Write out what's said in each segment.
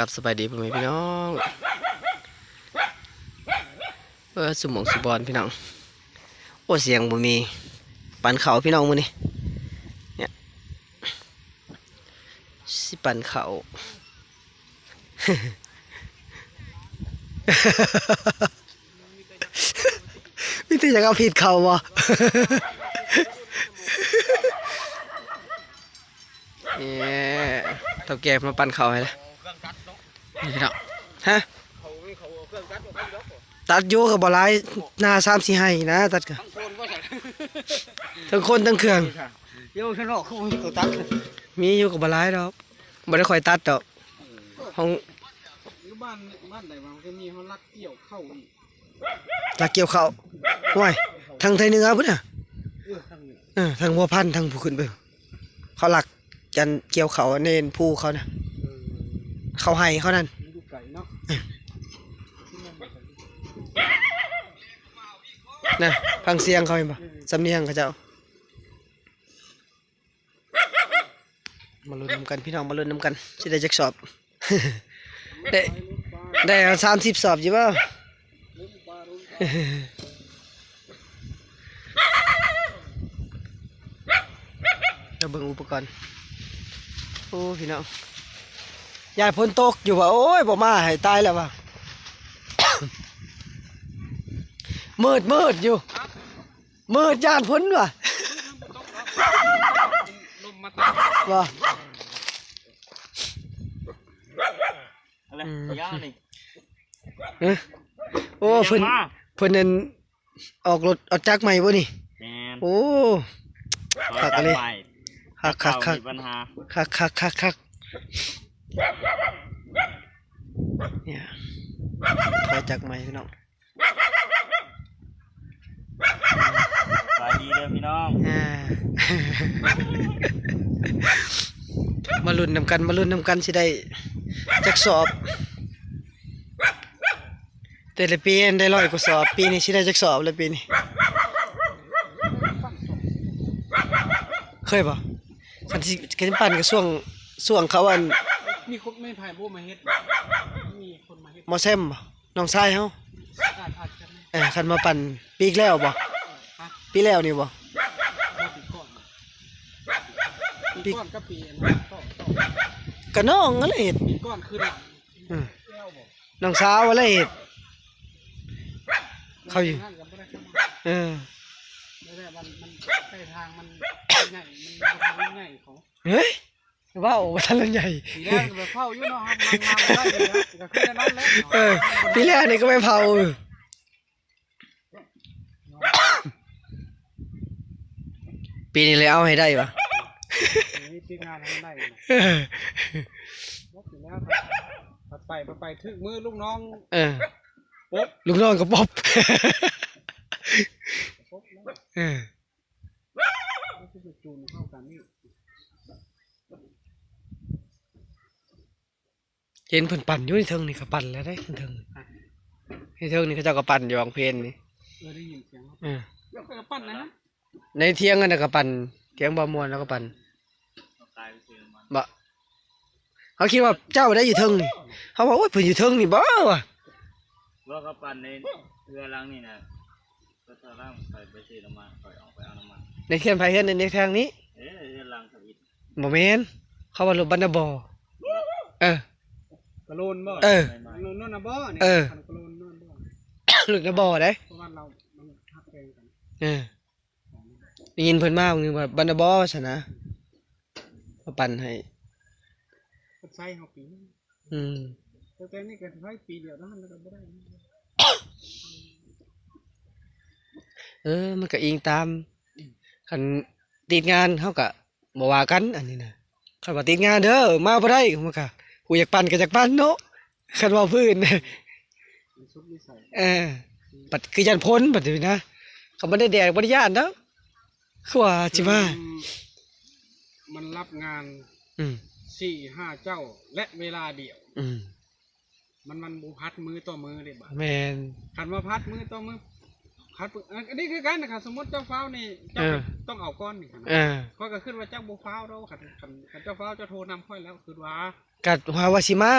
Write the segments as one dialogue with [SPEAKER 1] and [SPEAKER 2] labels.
[SPEAKER 1] กับสบายดีพ่อแม่พี่น้องเออสมองสุบอลพี่น้องโอ้เสียงบ่มีปั่นเขาพี่น้องมื้อนี้เนี่ยสิปั่นเขามีแต่อยากเอาผิดเขาบ่เนี่ยเท่าแก่มาปั่นเขาให้แล้ว
[SPEAKER 2] นาะ
[SPEAKER 1] นี่พี่น้องฮะ
[SPEAKER 2] เขาไม่เขาเอาเครื่องกัดออกไปแล้ว
[SPEAKER 1] ตัดอยู่กับบหลายหน้าสามสี่ให้นะตัดกัน
[SPEAKER 2] ทั้งคนว่าสั่ง
[SPEAKER 1] ทั้งคนทั้งเครื่อง
[SPEAKER 2] เดี๋ยวข้างนอกเขามีตัวตัด
[SPEAKER 1] มีอยู่กับบหลายดอกบ่ได้ค่อยตัดดอกห้อง
[SPEAKER 2] อยู่บ้านบ้านไหนมันก็มีเขาลักเกี่ยวเข้าอีก
[SPEAKER 1] ลักเกี่ยวเขาห้วยทางไทยเหนือพุ่นน่ะ
[SPEAKER 2] เออทางนี้
[SPEAKER 1] เออทางหัวพันธุ์ทางผู้ขึ้นไปเขาหลักจันเกี่ยวเขาเน้นผู้เขานะ
[SPEAKER 2] เขา
[SPEAKER 1] ให้เขานั่น
[SPEAKER 2] มีลูกไก่เนาะ
[SPEAKER 1] นะฟังเสียงเขาเห็นปะสำเนียงเขาเจ้ามาลุ้นนำกันพี่น้องมาลุ้นนำกันสิได้จักสอบ ได้ได้สามสิบสอบอยู่ป่ะ
[SPEAKER 2] ลุ้าลุ้นปลา
[SPEAKER 1] เราเบิ่งอุปกรณ์ โอ้ พี่น้อง ยายพ้นตกอยู่ว่ะโอ้ยบ่มาให้ตายแล้วว่ะมืดมืดอยู่ มืดยานพ้นว่ะ
[SPEAKER 2] ลมมาตัด
[SPEAKER 1] ว่ะ
[SPEAKER 2] อะไร
[SPEAKER 1] อืม
[SPEAKER 2] ย่านี่
[SPEAKER 1] เอ้อโอ้เพิ่นเพิ่นนั่นออกรถออกจักรใหม่บ่นี่
[SPEAKER 3] แมน
[SPEAKER 1] โอ้คักเลยคักคักคัก
[SPEAKER 3] มีปัญหา
[SPEAKER 1] คักคักคักคัก เนี่ยถอยจักรใหม่พี่น้อง
[SPEAKER 3] สวัสดีเด้อพี่น้อง
[SPEAKER 1] อ่ามาลุ้นนำกันมาลุ้นนำกันสิได้จักสอบ แต่ละปีได้ร้อยกว่าสอบ ปีนี้สิได้จักสอบเลยปีนี้เคยปะคันที่กันปั่นกับช่วงช่วงเขาอัน
[SPEAKER 2] มีคนไม่พายโบมาเฮ็ด มีคนมาเฮ็ด
[SPEAKER 1] มอแซมบ่น้องชายเฮา
[SPEAKER 2] อาจอาจจะไม่
[SPEAKER 1] เออคันมาปั่นปีกแล้วบ่
[SPEAKER 2] ฮะ
[SPEAKER 1] ปีแล้วนี่บ่
[SPEAKER 2] มาปีก่อนปีก่อนก็ปีอันนั้นต่อต่อ
[SPEAKER 1] ก็น้องนั่นแหละเฮ็ด
[SPEAKER 2] ปีก่อนคือหลัง
[SPEAKER 1] อืม
[SPEAKER 2] แก้วบอก
[SPEAKER 1] น้องสาวอะไรเฮ็ด เข้าอยู่
[SPEAKER 2] นั่นก็บ่ได้เข้ามา
[SPEAKER 1] เออ
[SPEAKER 2] ไม่ได้มันมันไปทางมันใหญ่มันทางมันใหญ่ของ
[SPEAKER 1] เฮ้ย ว้าวว่าทันเรื่องใหญ่
[SPEAKER 2] ปีแรกก็ไปเข้าอยู่เนาะครับมันมาได้เลยนะก็คือนั่นแหละ
[SPEAKER 1] เออปีแรกนี่ก็ไม่เผาปีนี้เลยเอาให้ได้ปะ
[SPEAKER 2] นี่ปีงานทำได้นะ
[SPEAKER 1] เออ
[SPEAKER 2] บอกอยู่แล้วครับไปไปไปถึงมือลูกน้อง
[SPEAKER 1] เออ
[SPEAKER 2] ปุ๊บ
[SPEAKER 1] ลูกน้องก็ป๊อบ
[SPEAKER 2] ปุ๊บแล้ว
[SPEAKER 1] เออ
[SPEAKER 2] ก็คือจูนเข้ากันนี่
[SPEAKER 1] เห็นเพิ่นปั่นอยู่ในเทิงนี่ก็ปั่นแล้วได้เทิงในเทิงนี่เขาเจ้าก็ปั่นอยู่บางเพลนนี่
[SPEAKER 2] เออได้ยินเสียง
[SPEAKER 1] เออ
[SPEAKER 2] แล้วก็ปั้นนะฮะ
[SPEAKER 1] ในเที่ยงกันนะก็ปั่นเที่ยงบ่มวนแล้วก็ปั่น
[SPEAKER 3] ตายไปซื้อมัน
[SPEAKER 1] บ่เขาคิดว่าเจ้าได้อยู่เทิงนี่เขาบอกว่าเพิ่นอยู่เทิงนี่บ่วะ
[SPEAKER 3] ว่าเขาปั่นในเรือลังนี่นะก็ถ้าล่างไปไปซื้อน้ำมันไปออกไปเอาน้ำมัน
[SPEAKER 1] ในเทียนไผเฮ็ดในทางนี้
[SPEAKER 3] เอ๊ะเรือลังสวิต
[SPEAKER 1] บ่แม่นเขาว่ารถบรรณบ่เออ
[SPEAKER 2] กระโลนบ่
[SPEAKER 1] เออ
[SPEAKER 3] ใหม่
[SPEAKER 2] โลนนั่นนะบ่นี่
[SPEAKER 1] เออ
[SPEAKER 2] กระโลนนั่นบ่
[SPEAKER 1] รถนะบ่ได้
[SPEAKER 2] เพราะว่าเรามันทักแรงกัน
[SPEAKER 1] เออได้ยินเพิ่นมาว่านึงว่าบรรณบ่ซั่นนะมาปั่นให้
[SPEAKER 2] ก็ใช้เฮาปี
[SPEAKER 1] อืม
[SPEAKER 2] แต่แต่นี่ก็ใช้ปีเดียวเท่านั้นแล้วก็บ่ได้
[SPEAKER 1] เออ มันก็อิงตามคันติดงานเฮาก็บ่ว่ากัน อันนี้นะคันว่าติดงานเด้อมาบ่ได้มันก็ กูอยากปั่นก็อยากปั่นเนาะคันว่าพื้น
[SPEAKER 2] มันสุดนิสัย
[SPEAKER 1] เออปัดคือยันพ้นปัดนี้นะเขาบ่ได้แดกบ่ได้ย่านเนาะคือว่าสิว่า
[SPEAKER 2] อืมมันรับงาน
[SPEAKER 1] อืม
[SPEAKER 2] สี่ห้าเจ้า และเวลาเดียว
[SPEAKER 1] อืม
[SPEAKER 2] มันมันบูพัดมือต่อมือเลยบ่
[SPEAKER 1] แม่น
[SPEAKER 2] ขันมาพัดมือต่อมือ พัดมืออันนี้คือกันนะครับสมมติเจ้าฟ้าวนี่เจ้า
[SPEAKER 1] เออ
[SPEAKER 2] ต้องเอาก้อนนี่ครับ
[SPEAKER 1] เออ
[SPEAKER 2] ก็ก็ขึ้นว่าเจ้าบูฟ้าวเราขันขันขันเจ้าฟ้าวเจ้าโทรนำค่อยแล้วคือว่า
[SPEAKER 1] กัดว่าว่าสิมา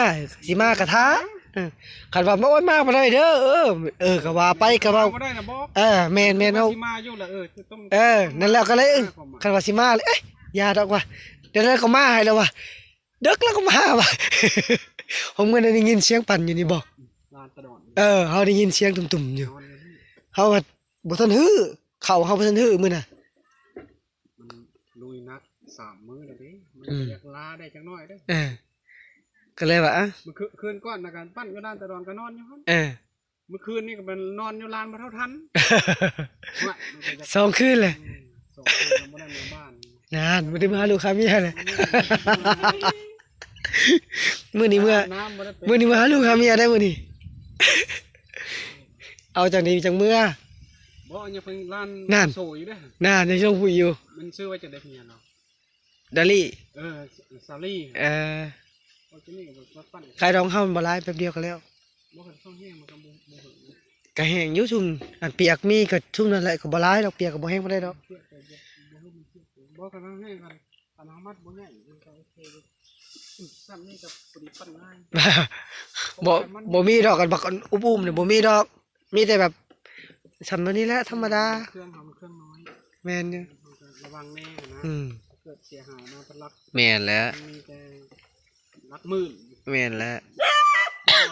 [SPEAKER 1] สิมากระทะเออคันว่ามาโอ้ยมาบ่ได้เด้อเออเออก็ว่าไปก็ว่า
[SPEAKER 2] บ่ได้นะบอก
[SPEAKER 1] เออแม่นแม่นเอา
[SPEAKER 2] สิมาอยู่ละเออคือต้อง
[SPEAKER 1] เออ นั่นแล้วก็เลยเออคันว่าสิมาเลยเอ้ยอย่าดอกว่ะเดี๋ยวนั้นก็มาให้แล้วว่ะดึกแล้วก็มาว่ะ ผมก็ได้ยินเสียงปั่นอยู่นี่บ่
[SPEAKER 2] ลานตะดอน
[SPEAKER 1] เออเฮาได้ยินเสียงตุ่มๆอยู่
[SPEAKER 2] นอนอยู่นี่
[SPEAKER 1] เฮาว่าบ่ทันฮื้อเข้าเฮาบ่ทันฮื้อมื้อน่ะ
[SPEAKER 2] มันลุยนักสามมื้อแล้วเด้มัน
[SPEAKER 1] อืม
[SPEAKER 2] อยากลาได้จังน้อยเด้
[SPEAKER 1] เออก็เลยว่าอะ
[SPEAKER 2] เมื่อคืนคืนก่อนนะการปั้นก็ลานตะดอนก็นอนอยู่ครับ
[SPEAKER 1] เออ
[SPEAKER 2] เมื่อคืนนี่ก็เป็นนอนอยู่ลานบ่เท่าทันว่ามันก็จะ
[SPEAKER 1] สองคืนเลย
[SPEAKER 2] อืมสองคืนแล้วบ่ได้มาบ้าน
[SPEAKER 1] นานบ่ได้มาหาลูกค้าเมียเลยมื้อนี้เมื่อ
[SPEAKER 2] น้ำบ่ได้ไป
[SPEAKER 1] มื้อนี้มาหาลูกค้าเมียได้มื้อนี้ เอาจากนี้จังเมื่อ
[SPEAKER 2] บ่อันยังเพิ่งลาน
[SPEAKER 1] นั่น
[SPEAKER 2] โซอยู่เด้อ
[SPEAKER 1] น่าในช่วงคุยอยู่
[SPEAKER 2] มันชื่อว่าจะได้เมียเนาะ
[SPEAKER 1] ดาลี่
[SPEAKER 2] เออซาลี่
[SPEAKER 1] เอ่อ
[SPEAKER 2] โอ้ที่นี่ก็บ่ปั้น
[SPEAKER 1] ขายรองเฮามันบ่หลายแป๊บเดียวก็แล้ว
[SPEAKER 2] บ่เคยเข้าแห้งมันก็บ่บ่เห็น
[SPEAKER 1] ก็แห้งอยู่ซุ่มอันเปียกมีก็ซุ่มนั่นแหละก็บ่หลายดอกเปียกก็บ่แห้งบ่ได้ดอก
[SPEAKER 2] เทียบไปบ่บ่รู้มันเทียบไปบ่กันแห้งกันอันน้ำมัดบ่ใหญ่มันก็โอเคอยู่อืมซ้ำนี่ก็พอดีปั้นง่าย
[SPEAKER 1] บ่บ่มีดอกกันบักอันอุ้มๆเนี่ยบ่มีดอก มีแต่แบบสำนั้นนี้แหละธรรมดา
[SPEAKER 2] เครื่องทำเครื่องน้อย
[SPEAKER 1] แม่นอยู่
[SPEAKER 2] ระวังแน่นะ
[SPEAKER 1] อืม
[SPEAKER 2] เกิดเสียหายมาเป็นลัก
[SPEAKER 1] แม่นแล้ว
[SPEAKER 2] มีแต่ลักหมื่น
[SPEAKER 1] แม่นแล้ว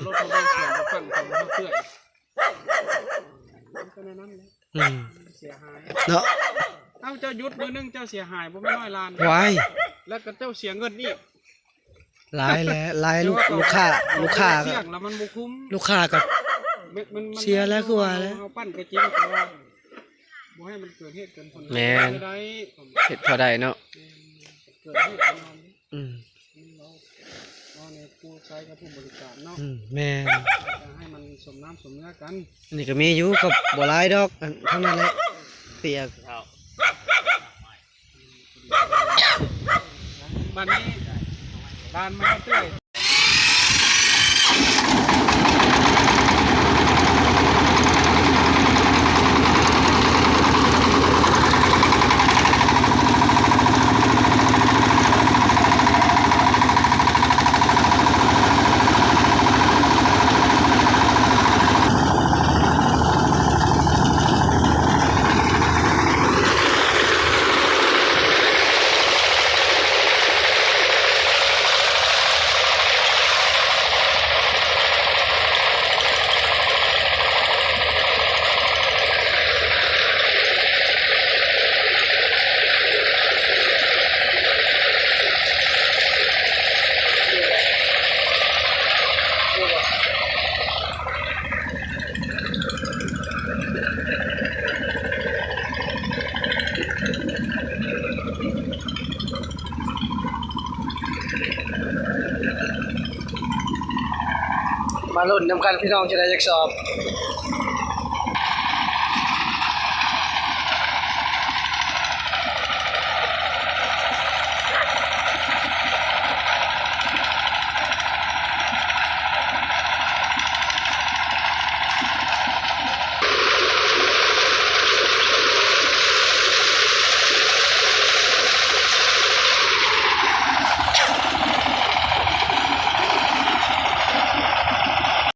[SPEAKER 2] รถเขาได้เสียไปปั้นเขาเขาเพื่อยมันก็ในนั้นแหละ
[SPEAKER 1] อืม
[SPEAKER 2] เสียหาย
[SPEAKER 1] เนาะ
[SPEAKER 2] เอ้าเจ้ายุดมือนึงเจ้าเสียหายบ่ไม่น้อยล้าน
[SPEAKER 1] วาย
[SPEAKER 2] แล้วก็เจ้าเสียเงินอีก
[SPEAKER 1] หลายแล้วหลายลูกลูกค้าลูกค้าก็
[SPEAKER 2] เสี่ยงแล้วมันบ่คุ้ม
[SPEAKER 1] ลูกค้าก็
[SPEAKER 2] มันมันมัน
[SPEAKER 1] เสียแล้วคือว่าแล้ว
[SPEAKER 2] เฮปั้นก็จริงแต่ว่าบ่ให้มันเกิดเหตุเกิดผล
[SPEAKER 1] แม่น
[SPEAKER 2] ไม่ได้ผม
[SPEAKER 1] เฮ็ดพอได้เนาะ
[SPEAKER 2] เกิดเหตุแน่นอน
[SPEAKER 1] อืม
[SPEAKER 2] เราเราในผู้ใช้กับผู้บริการเนาะ
[SPEAKER 1] อืมแม่น
[SPEAKER 2] จะให้มันสมน้ำสมเนื้อกัน
[SPEAKER 1] อันนี่ก็มีอยู่กับบ่หลายดอกอันเท่านั้นแหละเปียก
[SPEAKER 3] เท่า
[SPEAKER 2] บัดนี้ด้านมันก็เตื้อย
[SPEAKER 1] มาลุ้นนำกันพี่น้องจะได้ยักสอบ